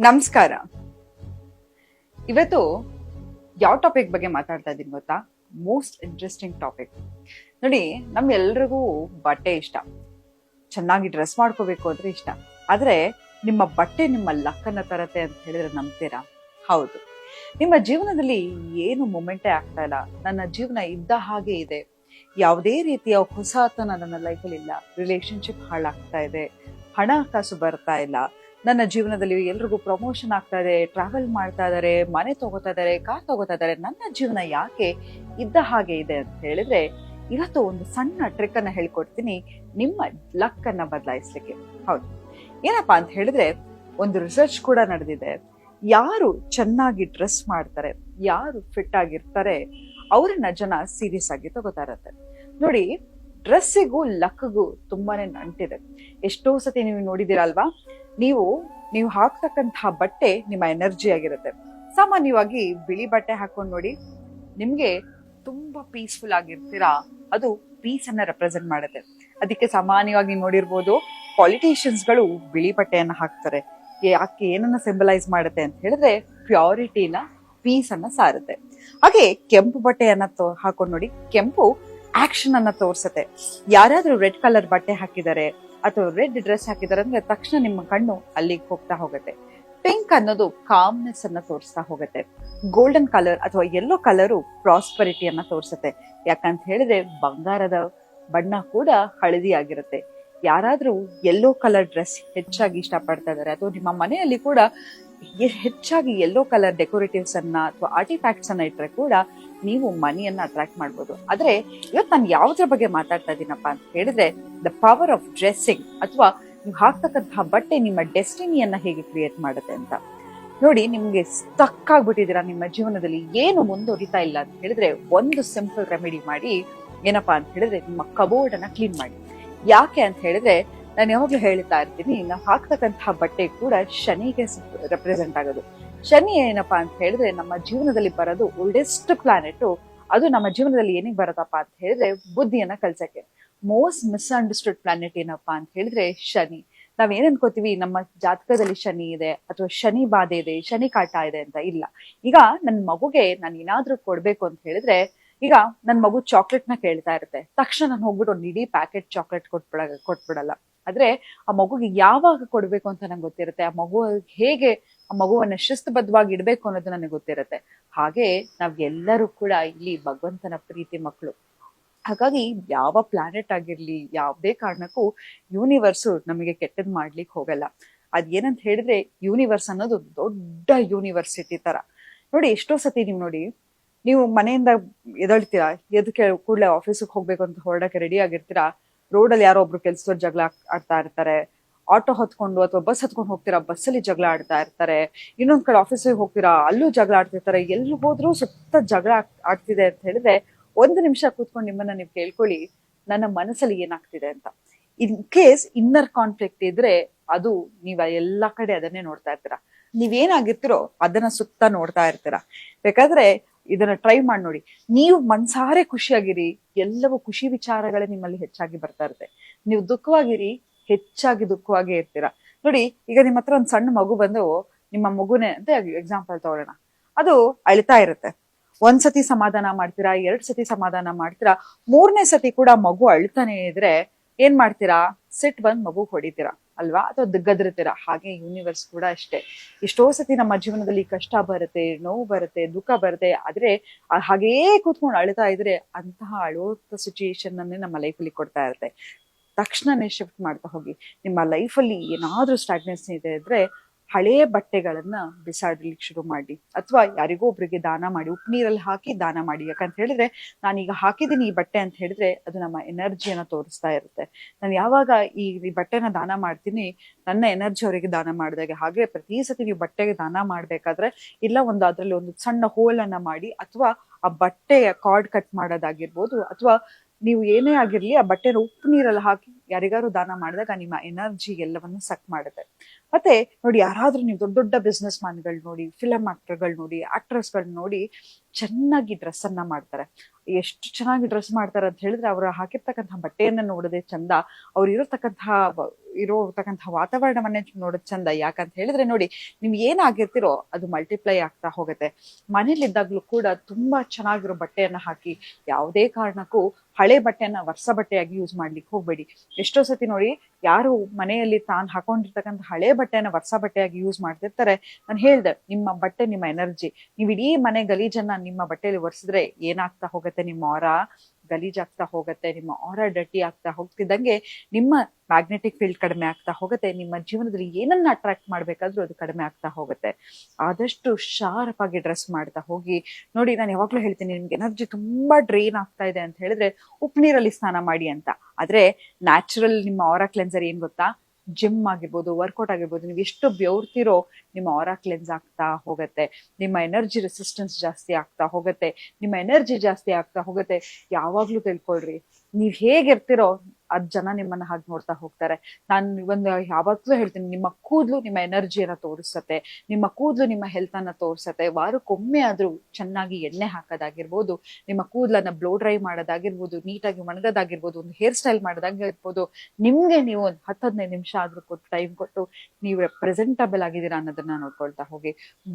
ನಮಸ್ಕಾರ. ಇವತ್ತು ಯಾವ ಟಾಪಿಕ್ ಬಗ್ಗೆ ಮಾತಾಡ್ತಾ ಇದ್ದೀನಿ ಗೊತ್ತಾ? ಮೋಸ್ಟ್ ಇಂಟ್ರೆಸ್ಟಿಂಗ್ ಟಾಪಿಕ್ ನೋಡಿ ನಮ್ಗೆಲ್ರಿಗೂ ಬಟ್ಟೆ ಇಷ್ಟ. ಚೆನ್ನಾಗಿ ಡ್ರೆಸ್ ಮಾಡ್ಕೋಬೇಕು ಅಂದ್ರೆ ಇಷ್ಟ. ಆದ್ರೆ ನಿಮ್ಮ ಬಟ್ಟೆ ನಿಮ್ಮ ಲಕ್ಕನ್ನ ತರತ್ತೆ ಅಂತ ಹೇಳಿದ್ರೆ ನಂಬ್ತೀರಾ? ಹೌದು. ನಿಮ್ಮ ಜೀವನದಲ್ಲಿ ಏನು ಮೂಮೆಂಟೇ ಆಗ್ತಾ ಇಲ್ಲ? ನನ್ನ ಜೀವನ ಇದ್ದ ಹಾಗೆ ಇದೆ. ಯಾವುದೇ ರೀತಿಯ ಹೊಸತನ ನನ್ನ ಲೈಫಲ್ಲಿ ಇಲ್ಲ. ರಿಲೇಶನ್ಶಿಪ್ ಹಾಳಾಗ್ತಾ ಇದೆ. ಹಣ ಕಾಸು ಬರ್ತಾ ಇಲ್ಲ. ನನ್ನ ಜೀವನದಲ್ಲಿ ಎಲ್ರಿಗೂ ಪ್ರಮೋಷನ್ ಆಗ್ತಾ ಇದೆ ಟ್ರಾವೆಲ್ ಮಾಡ್ತಾ ಇದ್ದಾರೆ ಮನೆ ತಗೋತಾ ಇದ್ದಾರೆ ಕಾರ್ ತಗೋತಾ ಇದ್ದಾರೆ ನನ್ನ ಜೀವನ ಯಾಕೆ ಇದ್ದ ಹಾಗೆ ಇದೆ ಅಂತ ಹೇಳಿದ್ರೆ, ಇವತ್ತು ಒಂದು ಸಣ್ಣ ಟ್ರಿಕ್ ಅನ್ನ ಹೇಳ್ಕೊಡ್ತೀನಿ, ನಿಮ್ಮ ಲಕ್ ಅನ್ನ ಬದಲಾಯಿಸ್ಲಿಕ್ಕೆ. ಹೌದು. ಏನಪ್ಪಾ ಅಂತ ಹೇಳಿದ್ರೆ, ಒಂದು ರಿಸರ್ಚ್ ಕೂಡ ನಡೆದಿದೆ. ಯಾರು ಚೆನ್ನಾಗಿ ಡ್ರೆಸ್ ಮಾಡ್ತಾರೆ, ಯಾರು ಫಿಟ್ ಆಗಿರ್ತಾರೆ, ಅವರನ್ನ ಜನ ಸೀರಿಯಸ್ ಆಗಿ ತಗೋತಾ ಇರತ್ತೆ. ನೋಡಿ ಡ್ರೆಸ್ಸಿಗೂ ಲಕ್ಗೂ ತುಂಬಾನೇ ನಂಟಿದೆ. ಎಷ್ಟೋ ಸತಿ ನೀವು ನೋಡಿದಿರಲ್ವಾ ನೀವು ನೀವು ಹಾಕ್ತಕ್ಕಂತಹ ಬಟ್ಟೆ ನಿಮ್ಮ ಎನರ್ಜಿ ಆಗಿರುತ್ತೆ. ಸಾಮಾನ್ಯವಾಗಿ ಬಿಳಿ ಬಟ್ಟೆ ಹಾಕೊಂಡು ನೋಡಿ, ನಿಮ್ಗೆ ತುಂಬಾ ಪೀಸ್ಫುಲ್ ಆಗಿರ್ತೀರಾ? ಅದು ಪೀಸ್ ಅನ್ನ ರೆಪ್ರೆಸೆಂಟ್ ಮಾಡುತ್ತೆ. ಅದಕ್ಕೆ ಸಾಮಾನ್ಯವಾಗಿ ನೋಡಿರ್ಬೋದು ಪಾಲಿಟಿಷಿಯನ್ಸ್ಗಳು ಬಿಳಿ ಬಟ್ಟೆಯನ್ನ ಹಾಕ್ತಾರೆ. ಯಾಕೆ ಏನನ್ನ ಸಿಂಬಲೈಸ್ ಮಾಡುತ್ತೆ ಅಂತ ಹೇಳಿದ್ರೆ ಪ್ಯೂರಿಟಿನ ಪೀಸ್ ಅನ್ನ ಸಾರುತ್ತೆ. ಹಾಗೆ ಕೆಂಪು ಬಟ್ಟೆಯನ್ನ ಹಾಕೊಂಡು ನೋಡಿ, ಕೆಂಪು ಆಕ್ಷನ್ ಅನ್ನ ತೋರ್ಸತ್ತೆ. ಯಾರಾದ್ರೂ ರೆಡ್ ಕಲರ್ ಬಟ್ಟೆ ಹಾಕಿದ್ದಾರೆ ಅಥವಾ ರೆಡ್ ಡ್ರೆಸ್ ಹಾಕಿದಾರೆ ಅಂದ್ರೆ ತಕ್ಷಣ ನಿಮ್ಮ ಕಣ್ಣು ಅಲ್ಲಿಗೆ ಹೋಗ್ತಾ ಹೋಗುತ್ತೆ. ಪಿಂಕ್ ಅನ್ನೋದು ಕಾಮ್ನೆಸ್ ಅನ್ನ ತೋರಿಸ್ತಾ ಹೋಗುತ್ತೆ. ಗೋಲ್ಡನ್ ಕಲರ್ ಅಥವಾ ಯೆಲ್ಲೋ ಕಲರು ಪ್ರಾಸ್ಪರಿಟಿಯನ್ನ ತೋರಿಸುತ್ತೆ. ಯಾಕಂತ ಹೇಳಿದ್ರೆ ಬಂಗಾರದ ಬಣ್ಣ ಕೂಡ ಹಳದಿ ಆಗಿರುತ್ತೆ ಯಾರಾದ್ರೂ ಯೆಲ್ಲೋ ಕಲರ್ ಡ್ರೆಸ್ ಹೆಚ್ಚಾಗಿ ಇಷ್ಟಪಡ್ತಾ ಇದ್ದಾರೆ ಅಥವಾ ನಿಮ್ಮ ಮನೆಯಲ್ಲಿ ಕೂಡ ಹೆಚ್ಚಾಗಿ ಯೆಲ್ಲೋ ಕಲರ್ ಡೆಕೋರೇಟಿವ್ಸ್ ಅನ್ನ ಅಥವಾ ಆರ್ಟಿಫ್ಯಾಕ್ಟ್ಸ್ ಅನ್ನ ಇಟ್ಟರೆ ಕೂಡ ನೀವು ಮನಿಯನ್ನ ಅಟ್ರಾಕ್ಟ್ ಮಾಡ್ಬೋದು. ಆದ್ರೆ ಇವತ್ತು ನಾನು ಯಾವ್ದ್ರ ಬಗ್ಗೆ ಮಾತಾಡ್ತಾ ಇದ್ದೀನಪ್ಪ ಅಂತ ಹೇಳಿದ್ರೆ ದ ಪವರ್ ಆಫ್ ಡ್ರೆಸ್ಸಿಂಗ್ ಅಥವಾ ನೀವು ಹಾಕ್ತಕ್ಕಂತಹ ಬಟ್ಟೆ ನಿಮ್ಮ ಡೆಸ್ಟಿನಿಯನ್ನ ಹೇಗೆ ಕ್ರಿಯೇಟ್ ಮಾಡುತ್ತೆ ಅಂತ. ನೋಡಿ, ನಿಮ್ಗೆ ಸ್ಟಕ್ ಆಗ್ಬಿಟ್ಟಿದ್ದೀರಾ ನಿಮ್ಮ ಜೀವನದಲ್ಲಿ, ಏನು ಮುಂದುವರಿತಾ ಇಲ್ಲ ಅಂತ ಹೇಳಿದ್ರೆ ಒಂದು ಸಿಂಪಲ್ ರೆಮಿಡಿ ಮಾಡಿ, ಏನಪ್ಪಾ ಅಂತ ಹೇಳಿದ್ರೆ ನಿಮ್ಮ ಕಬೋರ್ಡ್ ಅನ್ನ ಕ್ಲೀನ್ ಮಾಡಿ. ಯಾಕೆ ಅಂತ ಹೇಳಿದ್ರೆ, ನಾನು ಯಾವಾಗ್ಲೂ ಹೇಳ್ತಾ ಇರ್ತೀನಿ ನಾವು ಹಾಕ್ತಕ್ಕಂತಹ ಬಟ್ಟೆ ಕೂಡ ಶನಿಗೆ ರೆಪ್ರೆಸೆಂಟ್ ಆಗೋದು. ಶನಿ ಏನಪ್ಪಾ ಅಂತ ಹೇಳಿದ್ರೆ ನಮ್ಮ ಜೀವನದಲ್ಲಿ ಬರೋದು ಓಲ್ಡೆಸ್ಟ್ ಪ್ಲಾನೆಟ್ ಅದು ನಮ್ಮ ಜೀವನದಲ್ಲಿ ಏನಿಗೆ ಬರತ್ತಪ್ಪ ಅಂತ ಹೇಳಿದ್ರೆ ಬುದ್ಧಿಯನ್ನ ಕಲ್ಸಕ್ಕೆ. ಮೋಸ್ಟ್ ಮಿಸ್ಅಂಡರ್ಸ್ಟುಡ್ ಪ್ಲಾನೆಟ್ ಏನಪ್ಪಾ ಅಂತ ಹೇಳಿದ್ರೆ ಶನಿ. ನಾವ್ ಏನ್ ಅನ್ಕೋತೀವಿ, ನಮ್ಮ ಜಾತಕದಲ್ಲಿ ಶನಿ ಇದೆ, ಅಥವಾ ಶನಿ ಬಾಧೆ ಇದೆ, ಶನಿ ಕಾಟ ಇದೆ ಅಂತ ಇಲ್ಲ. ಈಗ ನನ್ ಮಗುಗೆ ನಾನು ಏನಾದ್ರೂ ಕೊಡ್ಬೇಕು ಅಂತ ಹೇಳಿದ್ರೆ, ಈಗ ನನ್ ಮಗು ಚಾಕ್ಲೇಟ್ನ ಕೇಳ್ತಾ ಇರುತ್ತೆ. ತಕ್ಷಣ ನಾನು ಹೋಗ್ಬಿಟ್ಟು ಒಂದು ಇಡೀ ಪ್ಯಾಕೆಟ್ ಚಾಕ್ಲೇಟ್ ಕೊಟ್ಬಿಡ, ಕೊಟ್ಬಿಡಲ್ಲ. ಆದ್ರೆ ಆ ಮಗುಗೆ ಯಾವಾಗ ಕೊಡ್ಬೇಕು ಅಂತ ನಂಗೆ ಗೊತ್ತಿರುತ್ತೆ. ಆ ಮಗು ಹೇಗೆ ಆ ಮಗುವನ್ನ ಶಿಸ್ತುಬದ್ಧವಾಗಿ ಇಡ್ಬೇಕು ಅನ್ನೋದು ನನಗೆ ಗೊತ್ತಿರುತ್ತೆ. ಹಾಗೆ ನಾವ್ ಎಲ್ಲರೂ ಕೂಡ ಇಲ್ಲಿ ಭಗವಂತನ ಪ್ರೀತಿ ಮಕ್ಕಳು. ಹಾಗಾಗಿ ಯಾವ ಪ್ಲಾನೆಟ್ ಆಗಿರ್ಲಿ ಯಾವುದೇ ಕಾರಣಕ್ಕೂ ಯೂನಿವರ್ಸು ನಮಗೆ ಕೆಟ್ಟದ್ ಮಾಡ್ಲಿಕ್ಕೆ ಹೋಗಲ್ಲ. ಅದ್ ಏನಂತ ಹೇಳಿದ್ರೆ ಯೂನಿವರ್ಸ್ ಅನ್ನೋದು ದೊಡ್ಡ ಯೂನಿವರ್ಸಿಟಿ ತರ. ನೋಡಿ ಎಷ್ಟೋ ಸತಿ ನೀವು ನೋಡಿ, ನೀವು ಮನೆಯಿಂದ ಎದಳ್ತೀರಾ ಎದಕ್ಕೆ ಕೂಡಲೇ ಆಫೀಸಿಗೆ ಹೋಗ್ಬೇಕು ಅಂತ ಹೊರಡಕ್ಕೆ ರೆಡಿ ಆಗಿರ್ತೀರಾ ರೋಡಲ್ಲಿ ಯಾರೋ ಒಬ್ರು ಕೆಲ್ಸದವ್ರು ಜಗಳ ಆಡ್ತಾ ಇರ್ತಾರೆ ಆಟೋ ಹತ್ಕೊಂಡು ಅಥವಾ ಬಸ್ ಹತ್ಕೊಂಡು ಹೋಗ್ತೀರಾ? ಬಸ್ಸಲ್ಲಿ ಜಗಳ ಆಡ್ತಾ ಇರ್ತಾರೆ. ಇನ್ನೊಂದ್ ಕಡೆ ಆಫೀಸಿಗೆ ಹೋಗ್ತೀರಾ? ಅಲ್ಲೂ ಜಗಳ ಆಡ್ತಿರ್ತಾರೆ ಎಲ್ಲಿ ಹೋದ್ರೂ ಸುತ್ತ ಜಗಳ ಆಗ್ತಿದೆ ಅಂತ ಹೇಳಿದ್ರೆ ಒಂದು ನಿಮಿಷ ಕೂತ್ಕೊಂಡು ನಿಮ್ಮನ್ನ ನೀವು ಕೇಳ್ಕೊಳ್ಳಿ. ನನ್ನ ಮನಸ್ಸಲ್ಲಿ ಏನಾಗ್ತಿದೆ ಅಂತ. ಇನ್ ಕೇಸ್ ಇನ್ನರ್ ಕಾನ್ಫ್ಲಿಕ್ಟ್ ಇದ್ರೆ ಅದು ನೀವ್ ಎಲ್ಲಾ ಕಡೆ ಅದನ್ನೇ ನೋಡ್ತಾ ಇರ್ತೀರಾ. ನೀವೇನಾಗಿರ್ತಿರೋ ಅದನ್ನ ಸುತ್ತ ನೋಡ್ತಾ ಇರ್ತೀರಾ. ಬೇಕಾದ್ರೆ ಇದನ್ನ ಟ್ರೈ ಮಾಡಿ ನೋಡಿ. ನೀವು ಮನ್ಸಾರೆ ಖುಷಿಯಾಗಿರಿ. ಎಲ್ಲವೂ ಖುಷಿ ವಿಚಾರಗಳೇ ನಿಮ್ಮಲ್ಲಿ ಹೆಚ್ಚಾಗಿ ಬರ್ತಾ ಇರುತ್ತೆ. ನೀವು ದುಃಖವಾಗಿರಿ. ಹೆಚ್ಚಾಗಿ ದುಃಖವಾಗೇ ಇರ್ತೀರಾ? ನೋಡಿ, ಈಗ ನಿಮ್ಮ ಹತ್ರ ಒಂದ್ ಸಣ್ಣ ಮಗು ಬಂದು ನಿಮ್ಮ ಮಗುನೇ ಅಂತ ಎಕ್ಸಾಂಪಲ್ ತಗೊಳ್ಳೋಣ. ಅದು ಅಳ್ತಾ ಇರುತ್ತೆ. ಒಂದ್ ಸತಿ ಸಮಾಧಾನ ಮಾಡ್ತೀರಾ, ಎರಡ್ ಸತಿ ಸಮಾಧಾನ ಮಾಡ್ತೀರಾ, ಮೂರನೇ ಸತಿ ಕೂಡ ಮಗು ಅಳ್ತಾನೆ ಇದ್ರೆ ಏನ್ ಮಾಡ್ತೀರಾ? ಸಿಟ್ ಬಂದ್ ಮಗು ಹೊಡಿತೀರಾ, ಅಲ್ವಾ? ಅಥವಾ ದಿಗ್ಗದಿರ್ತೀರಾ? ಹಾಗೆ ಯೂನಿವರ್ಸ್ ಕೂಡ ಅಷ್ಟೇ. ಎಷ್ಟೋ ಸತಿ ನಮ್ಮ ಜೀವನದಲ್ಲಿ ಕಷ್ಟ ಬರುತ್ತೆ, ನೋವು ಬರುತ್ತೆ, ದುಃಖ ಬರುತ್ತೆ, ಆದ್ರೆ ಹಾಗೇ ಕೂತ್ಕೊಂಡು ಅಳ್ತಾ ಇದ್ರೆ ಅಂತಹ ಅಳುವಂತ ಸಿಚುಯೇಷನ್ ಅನ್ನೇ ನಮ್ಮ ಲೈಫಲ್ಲಿ ಕೊಡ್ತಾ ಇರುತ್ತೆ. ತಕ್ಷಣನೇ ಶಿಫ್ಟ್ ಮಾಡ್ತಾ ಹೋಗಿ. ನಿಮ್ಮ ಲೈಫಲ್ಲಿ ಏನಾದರೂ ಸ್ಟಾಗ್ನೆನ್ಸ್ ಇದೆ ಇದ್ರೆ ಹಳೆಯ ಬಟ್ಟೆಗಳನ್ನ ಬಿಸಾಡ್ಲಿಕ್ಕೆ ಶುರು ಮಾಡಿ. ಅಥವಾ ಯಾರಿಗೋ ಒಬ್ರಿಗೆ ದಾನ ಮಾಡಿ, ಉಪ್ಪು ನೀರಲ್ಲಿ ಹಾಕಿ ದಾನ ಮಾಡಿ. ಯಾಕಂತ ಹೇಳಿದ್ರೆ ನಾನೀಗ ಹಾಕಿದ್ದೀನಿ ಈ ಬಟ್ಟೆ ಅಂತ ಹೇಳಿದ್ರೆ ಅದು ನಮ್ಮ ಎನರ್ಜಿಯನ್ನ ತೋರಿಸ್ತಾ ಇರುತ್ತೆ. ನಾನು ಯಾವಾಗ ಈ ಬಟ್ಟೆನ ದಾನ ಮಾಡ್ತೀನಿ, ನನ್ನ ಎನರ್ಜಿ ಅವರಿಗೆ ದಾನ ಮಾಡಿದಾಗೆ. ಹಾಗೆ ಪ್ರತಿ ಸತಿ ನೀವು ಬಟ್ಟೆಗೆ ದಾನ ಮಾಡ್ಬೇಕಾದ್ರೆ ಇಲ್ಲ ಒಂದು ಅದರಲ್ಲಿ ಒಂದು ಸಣ್ಣ ಹೋಲ್ ಅನ್ನ ಮಾಡಿ, ಅಥವಾ ಆ ಬಟ್ಟೆಯ ಕಾರ್ಡ್ ಕಟ್ ಮಾಡೋದಾಗಿರ್ಬೋದು, ಅಥವಾ ನೀವು ಏನೇ ಆಗಿರ್ಲಿ ಆ ಬಟ್ಟೆನ ಉಪ್ಪು ನೀರಲ್ಲಿ ಹಾಕಿ ಯಾರಿಗಾರು ದಾನ ಮಾಡಿದಾಗ ನಿಮ್ಮ ಎನರ್ಜಿ ಎಲ್ಲವನ್ನು ಸಕ್ ಮಾಡುತ್ತೆ. ಮತ್ತೆ ನೋಡಿ ಯಾರಾದ್ರೂ ನೀವು ದೊಡ್ಡ ದೊಡ್ಡ ಬಿಸ್ನೆಸ್ ಮ್ಯಾನ್ಗಳು ನೋಡಿ ಫಿಲಮ್ ಆಕ್ಟರ್ಗಳು ನೋಡಿ ಆಕ್ಟ್ರೆಸ್ಗಳು ನೋಡಿ ಚೆನ್ನಾಗಿ ಡ್ರೆಸ್ ಅನ್ನ ಮಾಡ್ತಾರೆ. ಎಷ್ಟು ಚೆನ್ನಾಗಿ ಡ್ರೆಸ್ ಮಾಡ್ತಾರೆ ಅಂತ ಹೇಳಿದ್ರೆ ಅವರು ಹಾಕಿರ್ತಕ್ಕಂತಹ ಬಟ್ಟೆಯನ್ನ ನೋಡದೆ ಚಂದ ಅವ್ರು ಇರತಕ್ಕಂತಹ ಇರೋತಕ್ಕಂಥ ವಾತಾವರಣವನ್ನೇ ನೋಡೋದು ಚಂದ. ಯಾಕಂತ ಹೇಳಿದ್ರೆ ನೋಡಿ, ನಿಮ್ಗೆ ಏನಾಗಿರ್ತಿರೋ ಅದು ಮಲ್ಟಿಪ್ಲೈ ಆಗ್ತಾ ಹೋಗುತ್ತೆ. ಮನೇಲಿದ್ದಾಗ್ಲೂ ಕೂಡ ತುಂಬಾ ಚೆನ್ನಾಗಿರೋ ಬಟ್ಟೆಯನ್ನ ಹಾಕಿ, ಯಾವುದೇ ಕಾರಣಕ್ಕೂ ಹಳೆ ಬಟ್ಟೆಯನ್ನ ವರ್ಷ ಬಟ್ಟೆಯಾಗಿ ಯೂಸ್ ಮಾಡ್ಲಿಕ್ಕೆ ಹೋಗ್ಬೇಡಿ. ಎಷ್ಟೋ ಸತಿ ನೋಡಿ, ಯಾರು ಮನೆಯಲ್ಲಿ ತಾನು ಹಾಕೊಂಡಿರ್ತಕ್ಕಂಥ ಹಳೆ ಬಟ್ಟೆಯನ್ನ ವರ್ಷ ಬಟ್ಟೆಯಾಗಿ ಯೂಸ್ ಮಾಡ್ತಿರ್ತಾರೆ. ನಾನು ಹೇಳ್ದೆ, ನಿಮ್ಮ ಬಟ್ಟೆ ನಿಮ್ಮ ಎನರ್ಜಿ ನೀವು ಇಡೀ ಮನೆ ಗಲೀಜನ್ನ ನಿಮ್ಮ ಬಟ್ಟೆಯಲ್ಲಿ ಒರೆಸಿದ್ರೆ ಏನಾಗ್ತಾ ಹೋಗುತ್ತೆ ನಿಮ್ಮ ಆರ ಗಲೀಜಾಗ್ತಾ ಹೋಗುತ್ತೆ, ನಿಮ್ಮ ಆರ ಡಟ್ಟಿ ಆಗ್ತಾ ಹೋಗ್ತಿದ್ದಂಗೆ ನಿಮ್ಮ ಮ್ಯಾಗ್ನೆಟಿಕ್ ಫೀಲ್ಡ್ ಕಡಿಮೆ ಆಗ್ತಾ ಹೋಗುತ್ತೆ, ನಿಮ್ಮ ಜೀವನದಲ್ಲಿ ಏನನ್ನ ಅಟ್ರಾಕ್ಟ್ ಮಾಡ್ಬೇಕಾದ್ರೂ ಅದು ಕಡಿಮೆ ಆಗ್ತಾ ಹೋಗುತ್ತೆ. ಆದಷ್ಟು ಶಾರ್ಪ್ ಆಗಿ ಡ್ರೆಸ್ ಮಾಡ್ತಾ ಹೋಗಿ. ನೋಡಿ, ನಾನು ಯಾವಾಗ್ಲೂ ಹೇಳ್ತೀನಿ, ನಿಮ್ಗೆ ಎನರ್ಜಿ ತುಂಬಾ ಡ್ರೈನ್ ಆಗ್ತಾ ಇದೆ ಅಂತ ಹೇಳಿದ್ರೆ ಉಪ್ಪು ನೀರಲ್ಲಿ ಸ್ನಾನ ಮಾಡಿ ಅಂತ. ಆದ್ರೆ ನ್ಯಾಚುರಲ್ ನಿಮ್ಮ ಆರ ಕ್ಲೆನ್ಸರ್ ಏನ್ ಗೊತ್ತಾ? ಜಿಮ್ ಆಗಿರ್ಬೋದು ವರ್ಕೌಟ್ ಆಗಿರ್ಬೋದು, ನೀವು ಎಷ್ಟು ಬೆವರ್ತಿರೋ ನಿಮ್ಮ ಆರಾ ಕ್ಲೆನ್ಸ್ ಆಗ್ತಾ ಹೋಗುತ್ತೆ. ನಿಮ್ಮ ಎನರ್ಜಿ ರೆಸಿಸ್ಟೆನ್ಸ್ ಜಾಸ್ತಿ ಆಗ್ತಾ ಹೋಗುತ್ತೆ. ನಿಮ್ಮ ಎನರ್ಜಿ ಜಾಸ್ತಿ ಆಗ್ತಾ ಹೋಗುತ್ತೆ. ಯಾವಾಗ್ಲೂ ತಿಳ್ಕೊಳ್ರಿ. ನೀವ್ ಹೇಗಿರ್ತಿರೋ ಅದ್ ಜನ ನಿಮ್ಮನ್ನ ಹಾಗೆ ನೋಡ್ತಾ ಹೋಗ್ತಾರೆ. ನಾನು ಒಂದು ಯಾವತ್ತೂ ಹೇಳ್ತೀನಿ, ನಿಮ್ಮ ಕೂದಲು ನಿಮ್ಮ ಎನರ್ಜಿಯನ್ನ ತೋರಿಸತ್ತೆ, ನಿಮ್ಮ ಕೂದಲು ನಿಮ್ಮ ಹೆಲ್ತ್ ಅನ್ನ ತೋರಿಸತ್ತೆ. ವಾರಕ್ಕೊಮ್ಮೆ ಆದ್ರೂ ಚೆನ್ನಾಗಿ ಎಣ್ಣೆ ಹಾಕೋದಾಗಿರ್ಬೋದು, ನಿಮ್ಮ ಕೂದಲನ್ನ ಬ್ಲೋ ಡ್ರೈ ಮಾಡೋದಾಗಿರ್ಬೋದು, ನೀಟಾಗಿ ಒಣಗೋದಾಗಿರ್ಬೋದು, ಒಂದು ಹೇರ್ ಸ್ಟೈಲ್ ಮಾಡೋದಾಗಿರ್ಬೋದು, ನಿಮ್ಗೆ ನೀವು ಒಂದು ಹತ್ತು ಹದಿನೈದು ನಿಮಿಷ ಆದ್ರೂ ಕೊಟ್ಟು ಟೈಮ್ ಕೊಟ್ಟು ನೀವು ಪ್ರೆಸೆಂಟಬಲ್ ಆಗಿದ್ದೀರಾ ಅನ್ನೋದನ್ನ ನೋಡ್ಕೊಳ್ತಾ ಹೋಗಿ.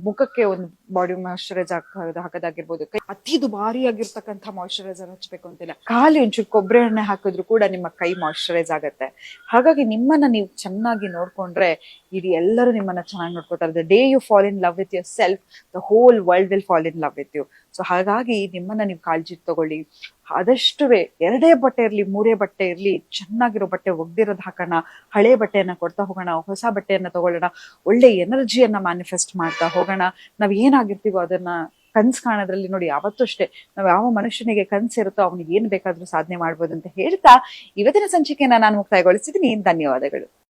ಮುಖಕ್ಕೆ ಒಂದು ಬಾಡಿ ಮಾಯಶ್ಚರೈಸ್ ಹಾಕೋದು ಹಾಕೋದಾಗಿರ್ಬೋದು ಅತಿ ದುಬಾರಿಯಾಗಿರ್ತಕ್ಕಂಥ ಮಾಯಶ್ಚರೈಸರ್ ಹಚ್ಬೇಕು ಅಂತಿಲ್ಲ. ಖಾಲಿ ಒಂಚೂರು ಕೊಬ್ಬರಿ ಎಣ್ಣೆ ಹಾಕಿದ್ರು ಕೂಡ ನಿಮ್ಮ ಕೈ ಮಾಯಶ್ಚರೈಸ್ ಆಗುತ್ತೆ. ಹಾಗಾಗಿ ನಿಮ್ಮನ್ನ ನೀವು ಚೆನ್ನಾಗಿ ನೋಡ್ಕೊಂಡ್ರೆ ಇಡೀ ಎಲ್ಲರೂ ನಿಮ್ಮನ್ನ ಚೆನ್ನಾಗಿ ನೋಡ್ಕೊತಾರೆ the day you fall in love with yourself the whole world will fall in love with you so ಹಾಗಾಗಿ ನಿಮ್ಮನ್ನ ನೀವು ಕಾಳಜಿ ತಗೊಳ್ಳಿ. ಆದಷ್ಟು ಎರಡೇ ಬಟ್ಟೆ ಇರ್ಲಿ, ಮೂರೇ ಬಟ್ಟೆ ಇರ್ಲಿ, ಚೆನ್ನಾಗಿರೋ ಬಟ್ಟೆ ಒಗ್ದಿರೋದು ಹಾಕೋಣ, ಹಳೆ ಬಟ್ಟೆಯನ್ನ ಕೊಡ್ತಾ ಹೋಗೋಣ, ಹೊಸ ಬಟ್ಟೆಯನ್ನ ತಗೊಳ್ಳೋಣ, ಒಳ್ಳೆ ಎನರ್ಜಿಯನ್ನ ಮ್ಯಾನಿಫೆಸ್ಟ್ ಮಾಡ್ತಾ ಹೋಗೋಣ. ನಾವ್ ಏನಾಗಿರ್ತೀವೋ ಅದನ್ನ ಕನ್ಸ್ ಕಾಣೋದ್ರಲ್ಲಿ ನೋಡಿ ಯಾವತ್ತೂ ಅಷ್ಟೇ, ನಾವ್ ಯಾವ ಮನುಷ್ಯನಿಗೆ ಕನ್ಸಿರುತ್ತೋ ಅವನಿಗೆ ಏನ್ ಬೇಕಾದ್ರೂ ಸಾಧನೆ ಮಾಡ್ಬೋದು ಅಂತ ಹೇಳ್ತಾ ಇವತ್ತಿನ ಸಂಚಿಕೆಯನ್ನ ನಾನು ಮುಕ್ತಾಯಗೊಳಿಸಿದ್ದೀನಿ ಧನ್ಯವಾದಗಳು.